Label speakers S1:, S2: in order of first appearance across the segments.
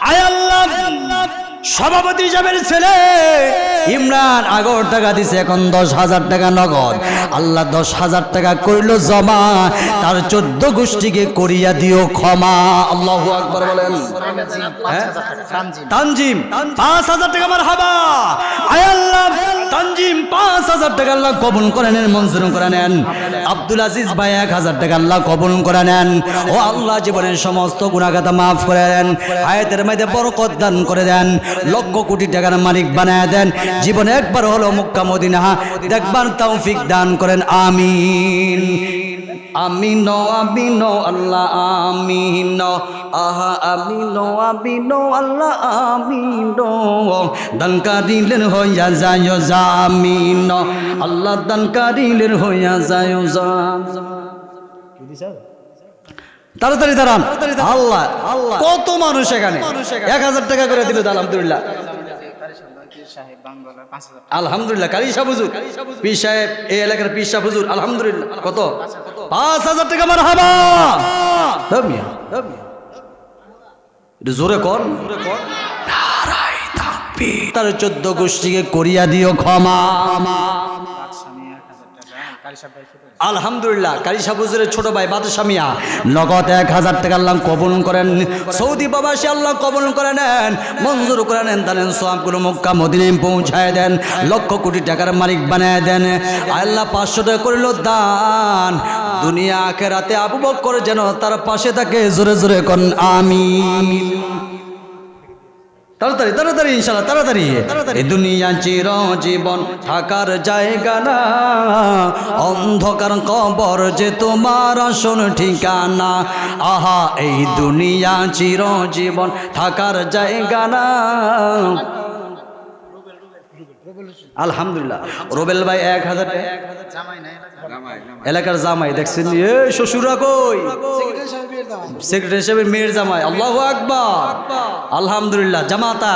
S1: আয় আল্লাহ সভাপতি হিসাবের ছেলে। ইমরান আগর টাকা দিছে, এখন দশ হাজার টাকা নগদ। আল্লাহ দশ হাজার টাকা করিল জমা, তার চোদ্দ গোষ্ঠীকে করিয়া দিও ক্ষমা। আল্লাহ আকবর বলেন। হ্যাঁ? তানজিম, পাঁচ হাজার টাকা আমার হাবা। আল্লাহ, তানজিম, পাঁচ হাজার টাকা আল্লাহ কবুল করে নেন, মঞ্জুর করে নেন। আব্দুল আজিজ ভাই, এক হাজার টাকা আল্লাহ কবুল করে নেন। ও আল্লাহ জীবনের সমস্ত গুণাগাতা মাফ করে দেন আয়াতের মধ্যে বরকত দান করে দেন। লক্ষ কোটি টাকার মালিক বানায় দেন। জীবনে একবার হলো মুক্কা মদিনা। দেখবার তৌফিক দান করেন। আমিন। আমিন আমিন আল্লাহ আমিন। আহা আমিন আমিন আল্লাহ আমিন। দানকারিলের হইয়া যায় জামিন। আল্লাহ দানকারিলের হইয়া যায় যা তাড়াতাড়ি দাঁড়ান। আল্লাহ আল্লাহ। কত মানুষ এখানে? এক হাজার টাকা করে দিল আলহামদুলিল্লাহ। আলহামদুলিল্লাহ শাহ হুজুর। সাহেব এই এলাকার পীর শাহ হুজুর আলহামদুলিল্লাহ। কত? পাঁচ হাজার টাকা আমার হাবা জোরে কর। তার চোদ্দ গোষ্ঠীকে করিয়া দিও ক্ষমা। আলহামদুলিল্লাহ কারি সাবুজের ছোট ভাই, বাদশা মিয়া। নগদ এক হাজার টাকা আল্লাহ কবুল করেন। সৌদি প্রবাসী আল্লাহ কবুল করে নেন। মঞ্জুর করে নেন তাহলেন সোয়াবগুলো মক্কা মদিনে পৌঁছায় দেন। লক্ষ কোটি টাকার মালিক বানায় দেন। আল্লাহ পাঁচশো টাকা করিল দান। দুনিয়া আখেরাতে আবু বক্কর যেন তার পাশে থাকে। জোরে জোরে কন আমি তাড়াতাড়ি তাড়াতাড়ি ইনশাল্লাহ তাড়াতাড়ি। এই দুনিয়া চির জীবন থাকার জায়গা না। অন্ধকার কবর যে তোমার আসল ঠিকানা। আহা, এই দুনিয়া চির জীবন থাকার জায়গা না। আলহামদুলিল্লাহ। রোবেল ভাই এক হাজার টাকা এলাকার জামাই দেখছেন এ শ্বশুরা কই? সেক্রেটারি সাহেবের মেয়ের জামাই। আল্লাহ আকবার। আলহামদুলিল্লাহ জামাতা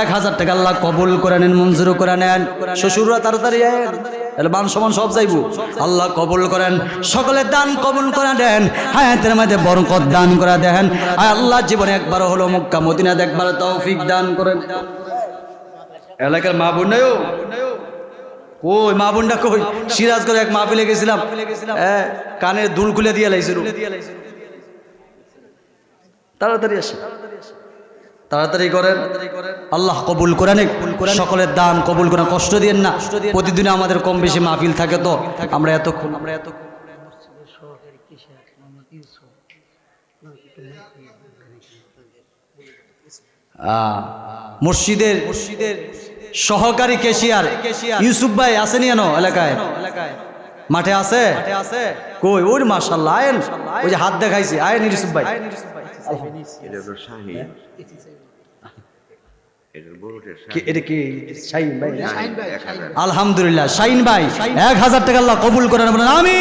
S1: এক হাজার টাকা আল্লাহ কবুল করে নেন মঞ্জুর করে নেন। শ্বশুররা তাড়াতাড়ি আয়েন। তাহলে মান সমান সব যাইবো। আল্লাহ কবুল করেন সকলে দান কবুল করে দেন হায়াতের মধ্যে বরকত দান করে দেন। আর আল্লাহ জীবনে একবার হলো মক্কা মদিনা দেখবার তৌফিক দান করেন। এলাকার মা বোনায়ও কই মা বোনটা কই? সিরাজ করে এক মাহফিলে গেছিলাম। হ্যাঁ, কানের দুল খুলে দিয়ে লাইছিল। তাড়াতাড়ি আসে। তাড়াতাড়ি করেন। আল্লাহ কবুল করেন। সকলের দান কবুল করেন। কষ্ট দিয়েন না। প্রতিদিন আমাদের কম বেশি মাহফিল থাকে তো। আমরা এতক্ষণ আমরা এতক্ষণ মসজিদের মসজিদের সহকারী কেশিয়ার ইউসুফ ভাই আসেনি এনো এলাকায়? মাঠে আছে? কই? ওই মাশাল্লাহ আয়েন। ওই যে হাত দেখাইছে। আয়েন ইউসুফ ভাই। আলহামদুলিল্লাহ শাহিন ভাই। এক হাজার টাকা আল্লাহ কবুল করেন বলেন আমি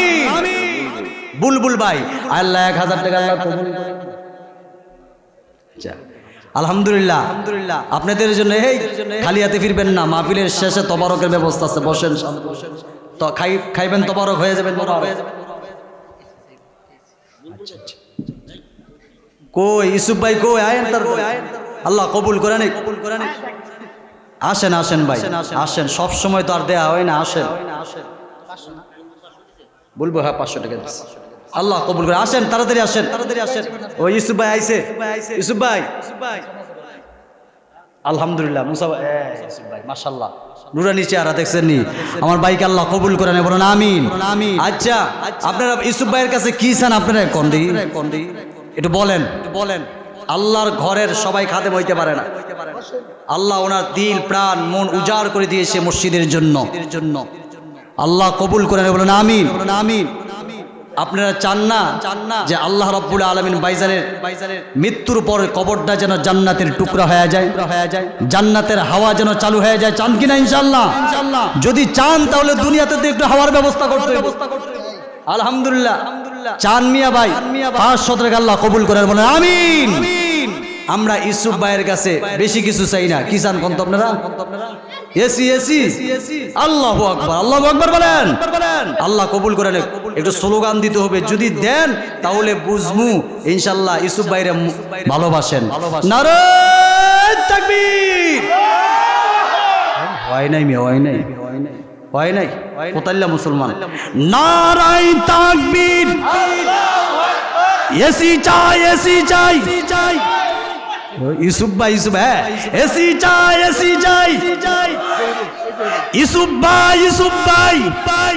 S1: বুলবুল ভাই। আল্লাহ এক হাজার টাকা আল্লাহ কবুল করেন। আচ্ছা, আলহামদুলিল্লাহ। আলহামদুলিল্লাহ। আপনাদের জন্য এই খালি হাতে ফিরবেন না মাহফিলের শেষে তবারকের ব্যবস্থা আছে বসেন। তো খাই খাইবেন তবারক হয়ে যাবেন। কই ইসুফ ভাই কই আয়েন তার আল্লাহ কবুল করেন কবুল করেন আসেন আসেন ভাই আসেন সব সময় তো আর দেয়া হয় না আসেন। বলব হ্যাঁ পাঁচশো টাকা। আল্লাহ কবুল করে। আসেন, তাড়াতাড়ি আসেন তাড়াতাড়ি আসেন। ও ইউসুফ ভাই আইছে। ইউসুফ ভাই। আলহামদুলিল্লাহ, মুসা ভাই মাশাল্লাহ নুরানি চেহারা দেখছেন নি আমার বাইকে আল্লাহ কবুল করে নেব আমিন আমিন। আচ্ছা আপনারা ইউসুফ ভাইয়ের কাছে কি চান আপনারা কন্দি কন্দি একটু বলেন। বলেন আল্লাহর ঘরের সবাই খাদেম হইতে পারে না। আল্লাহ ওনার দিল, প্রাণ, মন উজাড় করে দিয়েছে মসজিদের জন্য। জন্য আল্লাহ কবুল করে বলেন আমিন আমিন। আপনারা চান না চান না যে আল্লাহ রব্বুল আলমিন বাইজানের বাইজানের মৃত্যুর পর কবরটা যেন জান্নাতের টুকরা হয়ে যায়। হয়ে যায়। জান্নাতের হাওয়া যেন চালু হয়ে যায়। চান কিনা ইনশাল্লাহ যদি চান তাহলে দুনিয়াতে তো একটু হাওয়ার ব্যবস্থা করতে হবে। আলহামদুলিল্লাহ। চান মিয়া ভাই। পাঁচ সতেরো আল্লাহ কবুল করার বলেন আমিন। আমরা ইসুফ ভাইয়ের কাছে বেশি কিছু চাই না। কি চান কন্ত আপনারা? AC AC. আল্লাহ আকবর আল্লাহ আকবর বলেন। আল্লাহ কবুল করেন একটু স্লোগান দিতে হবে। যদি দেন, তাহলে বুঝমু। ইনশাল্লাহ ইসুফ ভাইরে ভালোবাসেন। হয় নাই নাই। নাই? মুসলমান। তাকবীর! এসি চাই এসি চাই। ইসুফ ভাই এসি চাই, এসি ইসুফ ইসুফ ভাই ভাই।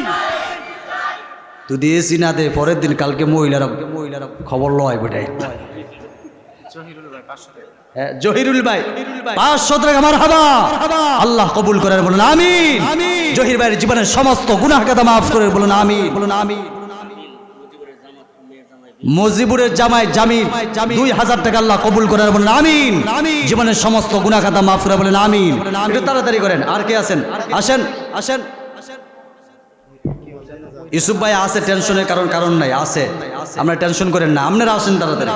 S1: যদি এসি না দে পরের দিন কালকে মহিলারা মহিলারা খবর লয় বেটাই। হ্যাঁ, জহিরুল ভাই পাঁচশো টাকা আমার হাবা আল্লাহ কবুল করেন বলুন আমি জহির ভাইয়ের জীবনের সমস্ত গুনাহ কাদা মাফ করে বলুন আমি বলুন আমি মজিবুরের জামাই জামিন দুই হাজার টাকা আল্লাহ কবুল করার বলেন আমিন। জীবনের সমস্ত গুনাহ খাতা মাফ করে বলেন আমিন। একটু তাড়াতাড়ি করেন আর কে আছেন? আসেন আসেন। ইউসুফ ভাই আছে, টেনশনের কারণ কারণ নাই, আছে। আমরা টেনশন করেন না আপনারা আসেন তাড়াতাড়ি।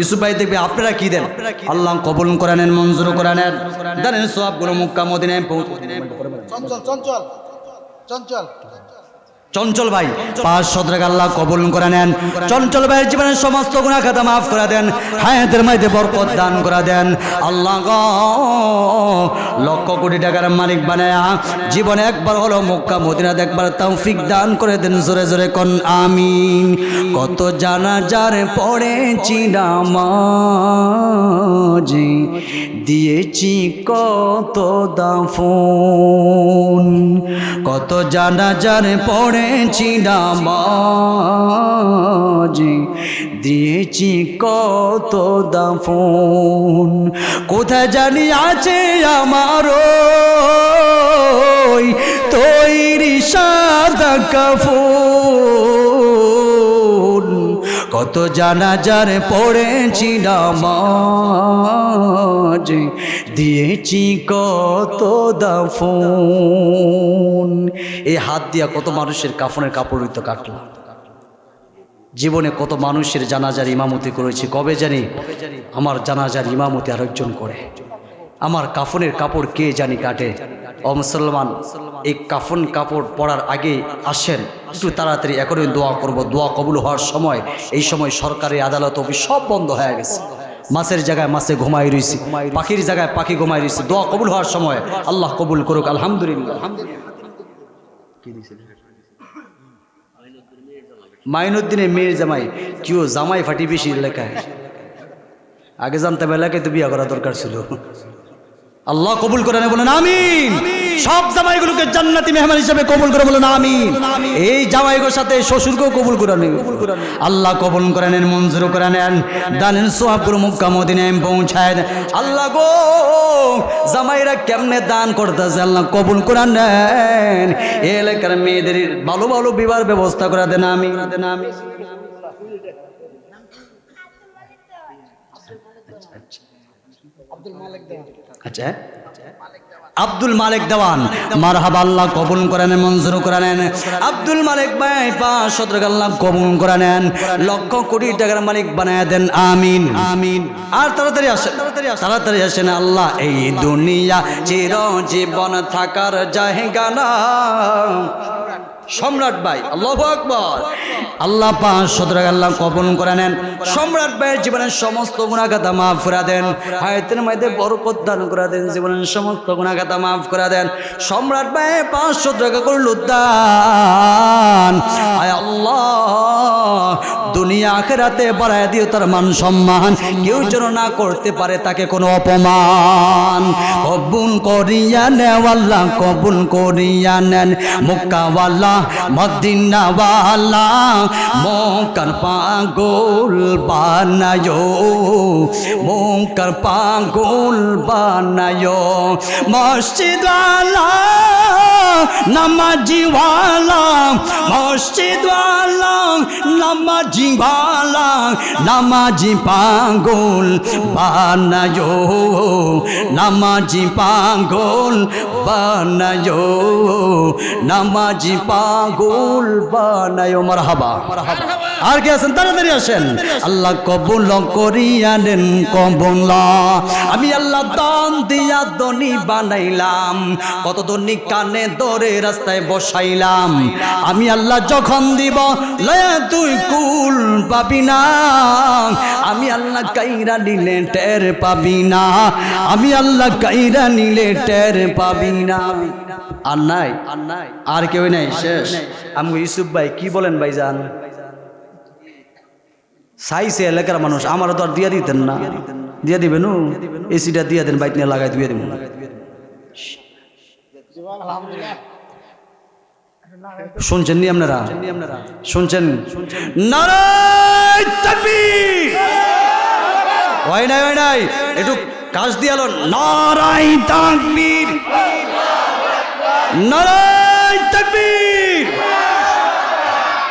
S1: ইউসুফ ভাই দেখবে, আপনারা কি দেন? আল্লাহ কবুল করে নেন মঞ্জুর করে নেন জানেন সবগুলো মুক্কা মদিনায় পৌঁছে
S2: চঞ্চল চঞ্চল চঞ্চল।
S1: চঞ্চল ভাই, পাঁচ সদরাক আল্লাহ কবুল করে নেন। চঞ্চল ভাইয়ের জীবনের সমস্ত গুণা খাতা মাফ করে দেন, হায়াতের মাঝে বরকত দান করে দেন। আল্লাহ গো, লক্ষ কোটি টাকার মালিক বানায়া জীবনে একবার হলো মক্কা মদিনা দেখবার তৌফিক দান করে দেন, জোরে জোরে কোন আমি কত জানা যার পড়েছি নামাজি দিয়েছি কত দাফন। কত জানা যার পড়েছি নামাজ দিয়েছি কত দাফন। কোথায় জানি আছে আমার ওই তৈরি সাদা কাফন। কত জানাজার পড়েছি নামাজ। দিয়েছি কত দাফন। এই হাত দিয়া কত মানুষের কাফনের কাপড় তো কাটলাম। জীবনে কত মানুষের জানাজার ইমামতি করেছি, কবে জানি আমার জানাজার ইমামতি আরেকজন করে। আমার কাফনের কাপড় কে জানি কাটে? ও মুসলমান এই কাফন কাপড় পরার আগে আসেন একটু তাড়াতাড়ি এখনই দোয়া করব। দোয়া কবুল হওয়ার সময় এই সময় সরকারি আদালত অফিস সব বন্ধ হয়ে গেছে। মাছের জায়গায় মাছে ঘুমাই রয়েছি পাখির জায়গায় পাখি ঘুমাই রয়েছে দোয়া কবুল হওয়ার সময় আল্লাহ কবুল করুক আলহামদুলিল্লাহ। মাইনুদ্দিনের মেয়ের জামাই কেউ জামাই ফাটি বেশি এলাকায় আগে জানতাম এলাকায় তো বিয়া করা দরকার ছিল। আল্লাহ কবুল করে না বলেন আমিন। সব জামাইগুলোকে জান্নাতি মেহমান হিসেবে কবুল করে বলেন আমিন। এই জামাইগুলোর সাথে শ্বশুরকেও কবুল করে নেন। আল্লাহ কবুল করে নেন মঞ্জুর করে নেন। দানেন সোহাবগুলো মুক্কা মদিনায় পৌঁছায় দেন। আল্লাহ গো জামাইরা কেমনে দান করতেছে আল্লাহ কবুল করে নেন। এলাকার মেয়েদের ভালো ভালো বিবাহ ব্যবস্থা করে দেন আমি দেন আমি আচ্ছা। আব্দুল মালিক দেওয়ান মারহাব আল্লাহ কবুল করে নেন মঞ্জুর করে নেন। আব্দুল মালিক ভাই পাঁচ আল্লাহ কবুল করে নেন। লক্ষ কোটি টাকার মালিক বানায় দেন আমিন। আমিন। আর তাড়াতাড়ি আসেন তাড়াতাড়ি আসেন আল্লাহ এই দুনিয়া চির জীবন থাকার জায়গা না। সম্রাট ভাই, আল্লাহ আকবর। আল্লাহ পাঁচ সতেরো আল্লাহ কবল করে নেন। সম্রাট ভাইয়ের জীবনের সমস্ত গুণাগাতা মাফ করে দেন। হায়তের মধ্যে বরকত দান করে দেন। জীবনের সমস্ত গুণাগাতা মাফ করে দেন। সম্রাট ভাই পাঁচ সতেরো করল আল্লাহ, দুনিয়া আখেরাতে বাড়ায় দিও তার মান সম্মান। কেউ যেন না করতে পারে তাকে কোনো অপমান। কবুল করিয়া নেওয়াল্লাহ কবুল করিয়া নেন। মুক্কাওয়াল্লাহ মদিনাওয়ালা মোকার পাগল বানায়ো, মোকার পাগল বানায়ো। মসজিদওয়ালা, নামাজিওয়ালা মসজিদওয়ালা, নামাজিওয়ালা, নামাজি পাগল বানায়ো, নামাজি পাগল বানায়ো, নামাজি পা পাগল বানায় মার হাবা আর কি আছেন? তাড়াতাড়ি আসেন। আল্লাহ কবুল করিয়া নেন কবুল আমি আল্লাহ দান দিয়া দনি বানাইলাম। কত দনি কানে দরে রাস্তায় বসাইলাম। আমি আল্লাহ যখন দিব, লয়া তুই কুল পাবি না। আমি আল্লাহ কাইরা নিলে টের পাবি না। আমি আল্লাহ কাইরা নিলে টের পাবি না। আর নাই আর নাই। আর কেউ নাই শেষ। আমি ইউসুফ ভাই, কি বলেন ভাই জান সাইসে এলাকার মানুষ আমার তো আর দিয়া দিতেন না। দিয়া দিবেন এসিটা দিয়া দেন, বাইক নিয়ে লাগাই দিয়ে দিবেন শুনছেন নি আপনারা? শুনছেন? হয় নাই হয় নাই? একটু কাজ নারায় তাকবীর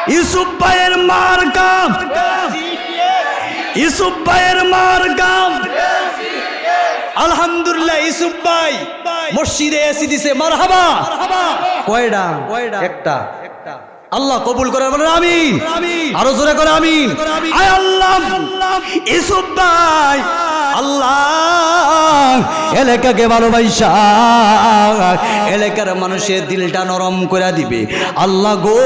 S1: ইউসুফ ভাইয়ের মার কাম ইউসুফ ভাইয়ের মার কাম আলহামদুলিল্লাহ, ইউসুফ ভাই মসজিদে এসি দিছে। মারহাবা। কয়টা একটা। আল্লাহ কবুল করে বলেন আমি আরও জোরে করে, আমিন। আয় আল্লাহ। ইউসুফ ভাই আল্লাহ, এলাকাকে ভালোবাসা, এলাকার মানুষের দিলটা নরম করে দিবে। আল্লাহ গো,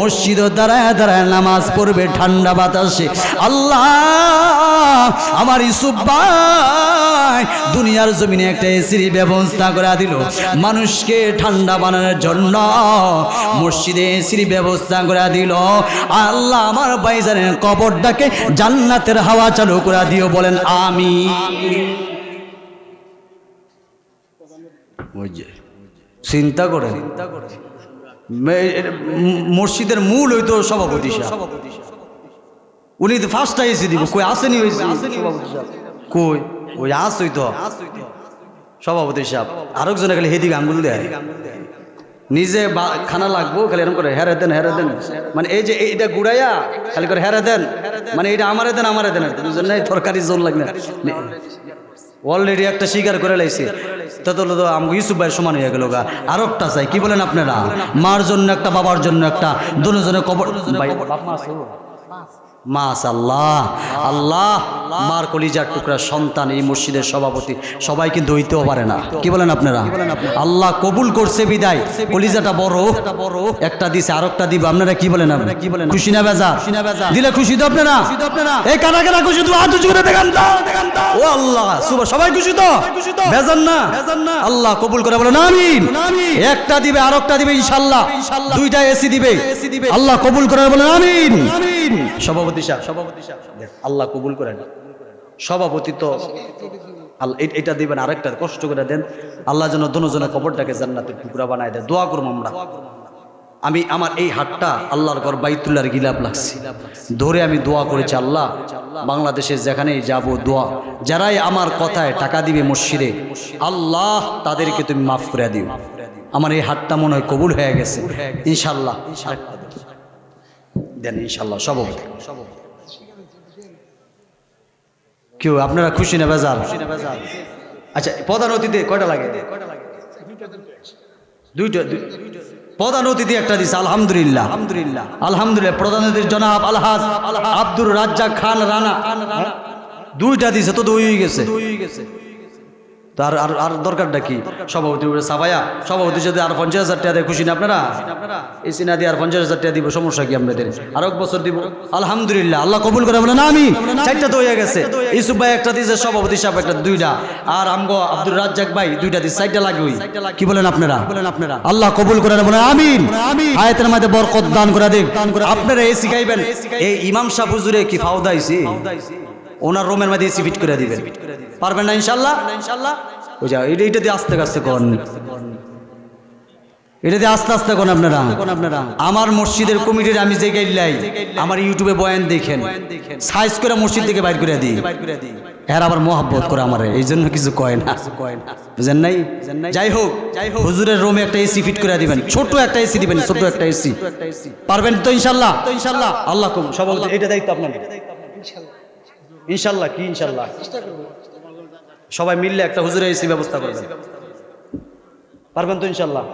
S1: মসজিদ দাঁড়ায় দাঁড়ায় নামাজ পড়বে, ঠান্ডা বাতাসে। আল্লাহ আমার ইসুফ দুনিয়ার জমিনে একটা এসির ব্যবস্থা করে দিল। মানুষকে ঠান্ডা বানানোর জন্য মসজিদে এসির ব্যবস্থা করে দিল। আল্লাহ আমার বাইজানের কবরটাকে জান্নাতের হাওয়া চালু করে দিও বলেন, আমি। চিন্তা করে মসজিদের মূল হইতো সভাপতি। উনি তো ফার্স্ট এসে দিব। কই আসেনি হয়েছে কই? ওই আস হইতো। সভাপতি সাহেব। আরেকজনে খালি হেদিকে আঙ্গুল দেয়। নিজে খানা লাগবো খালি এরকম করে হেরে দেন হেরে দেন। মানে এই যে এইটা গুড়াইয়া খালি করে হেরে দেন। মানে এইটা আমারে দেন আমারে দেন বুঝলেন তরকারি জোর লাগে অলরেডি একটা স্বীকার করে লাইছে। তত তো আমাকে ইউসুফ ভাইয়ের সমান হয়ে গেল গা। আর একটা চাই কি বলেন আপনারা? মার জন্য একটা বাবার জন্য একটা দুজনে কবর ভাই, বাপ? মাস আল্লাহ আল্লাহ মার কলিজার টুকরা সন্তান, এই মসজিদের সভাপতি সবাই কিন্তু হইতেও পারে না। কি বলেন আপনারা? আল্লাহ কবুল করছে বিদায়। কলিজাটা বড়। একটা দিছে আর একটা দিব। আপনারা কি বলেন কি বলেন খুশি না বেজা দিলে খুশি তো আপনারা? এই কারা কারা খুশি? তো হাত উঁচু করে দেখান ও আল্লাহ সবাই খুশি তো? বেজান না? আল্লাহ কবুল করে বলেন, আমিন। একটা দিবে আর একটা দিবে, ইনশাআল্লাহ। দুইটা এসি দিবে। আল্লাহ কবুল করে বলেন, আমিন। সভাপতি সাহেব। সভাপতি সাহেব আল্লাহ কবুল করেন। সভাপতি তো এটা দিবেন আরেকটা কষ্ট করে দেন। আল্লাহ যেন দনোজনের কবরটাকে জান্নাতের টুকরা বানায় দেয়। দোয়া করব আমরা। আমি আমার এই হাটটা আল্লাহর ঘর বাইতুল্লাহর গিলাপ লাগছে। ধরে আমি দোয়া করেছি আল্লাহ বাংলাদেশে যেখানেই যাব দোয়া। যারাই আমার কথায় টাকা দিবে মসজিদে আল্লাহ তাদেরকে তুমি মাফ করে দিও। আমার এই হাটটা মনে হয় কবুল হয়ে গেছে। ইনশাল্লাহ দেন ইনশাল্লাহ সভাপতি কেউ, আপনারা খুশি না বেজার? আচ্ছা প্রধান অতিথি কয়টা লাগে? দুইটা, দুই- প্রধান অতিথি একটা দিছে, আলহামদুলিল্লাহ। আলহামদুলিল্লাহ আলহামদুলিল্লাহ প্রধান অতিথি জনাব আলহাজ আব্দুর রাজ্জাক খান রানা। দুইটা দিছে, তো দুই হয়ে গেছে। তার আর আর আর দরকারটা কি? সভাপতি সাবায়া সভাপতি যদি আর পঞ্চাশ হাজার টাকা দেয় খুশি না আপনারা? এই সিনা দিয়ে আর পঞ্চাশ হাজার টাকা দিব, সমস্যা কি আপনাদের? আর এক বছর দিব। আলহামদুলিল্লাহ, আল্লাহ কবুল করে বলেন আমি চারটা তো হয়ে গেছে। ইসুফ ভাই একটা দিছে সভাপতি সাহেব একটা দুইটা। আর আমগো আব্দুর রাজ্জাক ভাই দুইটা দিছে চারটা লাগবে কি বলেন আপনারা? বলেন আপনারা আল্লাহ কবুল করে বলেন, আমিন। আয়াতের মধ্যে বরকত দান করে দিক। আপনারা এই শিখাইবেন এই ইমাম সাহেব হুজুরে কি ফাওদা আইছে ওনার রুমের মধ্যে এসি ফিট করে দিবেন। পারবেন না ইনশাল্লাহ? ইনশাল্লাহ এটা এটা দিয়ে আস্তে আস্তে করেন। এটা দিয়ে আস্তে আস্তে কোন আপনারা। আপনারা আমার মসজিদের কমিটির আমি যে গাইলাই আমার ইউটিউবে বয়ান দেখেন। সাইজ করে মসজিদ থেকে বাইর করে দিই। এর আবার মহাব্বত করে আমার এই জন্য কিছু কয় না। বুঝেন নাই? যাই হোক যাই হোক হুজুরের রুমে একটা এসি ফিট করে দিবেন। ছোট একটা এসি দিবেন ছোট একটা এসি পারবেন তো ইনশাল্লাহ? তো ইনশাল্লাহ আল্লাহ কবুল সবাই এটা দায়িত্ব আপনার ইনশাল্লাহ কি ইনশাল্লাহ? সবাই মিললে একটা হুজুরে এসি ব্যবস্থা করবেন। পারবেন তো ইনশাল্লাহ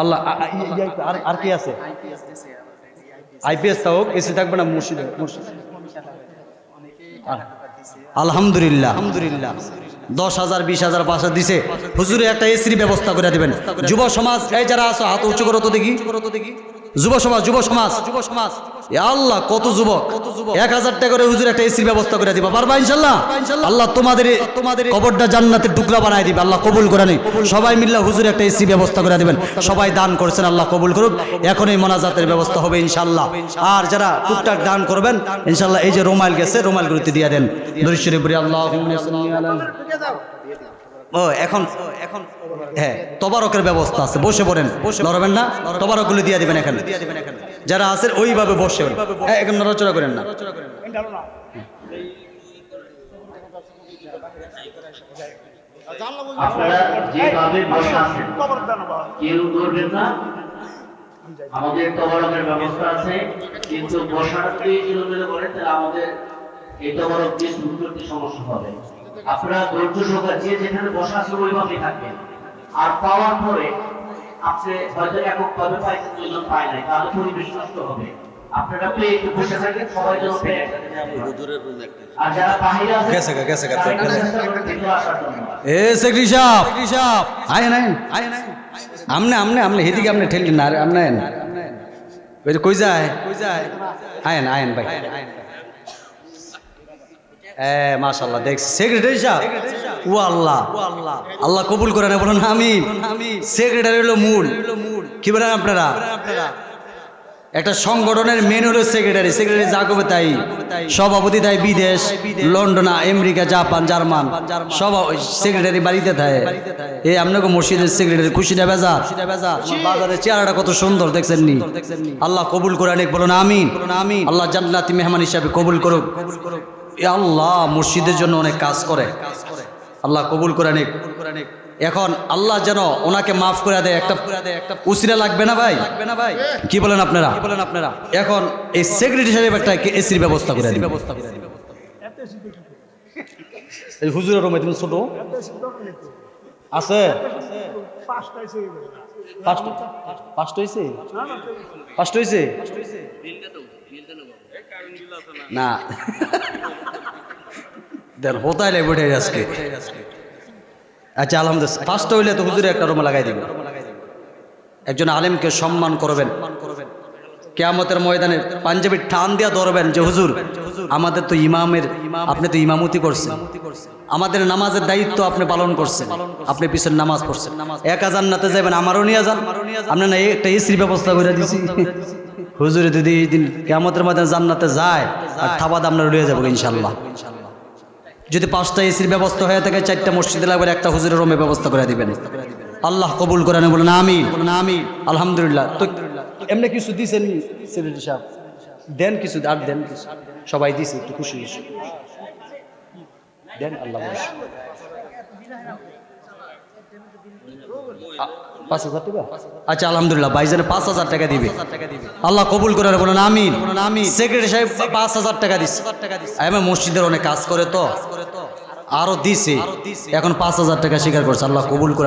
S1: আল্লাহ আর কি আছে? আইপিএস হোক এসি থাকবে না, মুর্শিদ আলহামদুলিল্লাহ আলহামদুলিল্লাহ। দশ হাজার, বিশ হাজার, পাঁচ হাজার দিছে। হুজুরে একটা এসির ব্যবস্থা করে দিবেন। যুব সমাজ যারা আছো, হাত উঁচু করো তো দেখি। যুব সমাজ যুব সমাজ যুব সমাজ। আল্লাহ, কত যুবক? এক হাজার টাকা করে হুজুর একটা এসির ব্যবস্থা করে দিবা। পারবা ইনশাল্লাহ? আল্লাহ তোমাদের তোমাদের কবরটা জান্নাতের টুকরা বানায় দিবে। আল্লাহ কবুল করে নেই সবাই মিল্লা হুজুর একটা এসি ব্যবস্থা করে দিবেন। সবাই দান করছেন, আল্লাহ কবুল করুক। এখন এই মোনাজাতের ব্যবস্থা হবে ইনশাল্লাহ। আর যারা টুকটাক দান করবেন, ইনশাল্লাহ এই যে রুমাল গেছে রুমালগুলোতে দিয়ে দেন। দরিশ্বরী আল্লাহ ও, এখন এখন হ্যাঁ তবারকের ব্যবস্থা আছে। বসে পড়েন। বসে নড়বেন না। তবারকগুলো দিয়ে দিবেন এখানে। যারা আছেন ওইভাবে বসে এখন নড়াচড়া করেন না।
S3: আপনারা যেভাবে বসে আছেন কেউ ধরবেন না। আমাদের তবরকের ব্যবস্থা আছে কিন্তু বসার যদি এলোমেলো করে তাহলে আমাদের এই তবরক দিয়ে শুরু করতে সমস্যা হবে। আপনারা ধৈর্য সহকারে যে যেখানে বসা আছে ওইভাবেই থাকবেন। আর পাওয়ার পরে আপনি হয়তো এককভাবে পাইছেন দুজন পায় নাই তাহলে পরিবেশ নষ্ট হবে। আপনারা পেয়ে একটু বসে থাকেন সবাই যেন পেয়ে আর যারা বাহিরে
S1: গেছে গেছে গেছে।
S3: জন্য।
S1: এ সেক্রেটারি সাহেব। সাহেব। আয় না আয়। না আমনে আমনে আমনে হেদিকে আপনি ঠেলি না আরে আমনে আয়েন ওই যে কই যায়? কই যায়? আয়েন আয়েন ভাই। এ মাশাআল্লাহ দেখ সেক্রেটারি সাহেব। ও আল্লাহ আল্লাহ কবুল করে না বলুন আমি সেক্রেটারি হলো মূল। কি বলেন আপনারা? একটা সংগঠনের মেন হলো সেক্রেটারি। সেক্রেটারি যা করবে তাই। সভাপতি তাই বিদেশ, লন্ডন, আমেরিকা, জাপান, জার্মান। সব সেক্রেটারি বাড়িতে থাকে। এই আপনাকে মসজিদের সেক্রেটারি খুশিটা বেজা বাজারের চেহারাটা কত সুন্দর দেখছেন নি আল্লাহ কবুল করে অনেক বলুন আমিন। আল্লাহ জান্নাতি মেহমান হিসাবে কবুল করুক। আল্লাহ মসজিদের জন্য অনেক কাজ করে কাজ করে। আল্লাহ কবুল করে অনেক এখন আল্লাহ যেন ওনাকে মাফ করে দেয়, একটা উসিরা লাগবে না ভাই? কি বলেন আপনারা? বলেন আপনারা এখন এই সেক্রেটারি সাহেব একটা এসির ব্যবস্থা করে ব্যবস্থা করে হুজুরের রুমে তুমি ছোট। আছে? না। দেন লাগবে আজকে। আচ্ছা আলহামদুলিল্লাহ। ফার্স্ট হইলে তো হুজুরে একটা রুমে লাগাই দিবেন একজন আলেমকে সম্মান করবেন। কেয়ামতের ময়দানে পাঞ্জাবি টান দিয়া ধরবেন যে, হুজুর, আমাদের তো ইমামের, আপনি তো ইমামতি করছেন। আমাদের নামাজের দায়িত্ব আপনি পালন করছেন। আপনি পিছনে নামাজ পড়ছেন। একা জান্নাতে যাবেন আমারও নিয়ে যান। আপনি না একটা এসির ব্যবস্থা করে দিছি। হুজুরে যদি এই দিন কেয়ামতের ময়দানে জান্নাতে যায়, আর থাবাদ আপনার রয়ে যাব ইনশাল্লাহ যদি পাঁচটা এসির ব্যবস্থা হয়ে থাকে চারটা মসজিদে লাগবে একটা হুজুরের রুমে ব্যবস্থা করে দিবেন। আল্লাহ কবুল করেন বলেন আমি বলেন আমি আলহামদুলিল্লাহ। তো এমনি কিছু দিছেন সেক্রেটারি সাহেব? দেন কিছু আর দেন কিছু। সবাই দিছে একটু খুশি দেন আল্লাহ বলে। আ- পাঁচ হাজার টাকা? আচ্ছা আলহামদুলিল্লাহ। ভাইজানে পাঁচ হাজার টাকা দিবে। আল্লাহ কবুল করে বলেন আমিন। আমিন। সেক্রেটারি সাহেব পাঁচ হাজার টাকা দিচ্ছে আমি মসজিদের অনেক কাজ করে তো। আরও দিছে। এখন পাঁচ হাজার টাকা স্বীকার করছে। আল্লাহ কবুল করে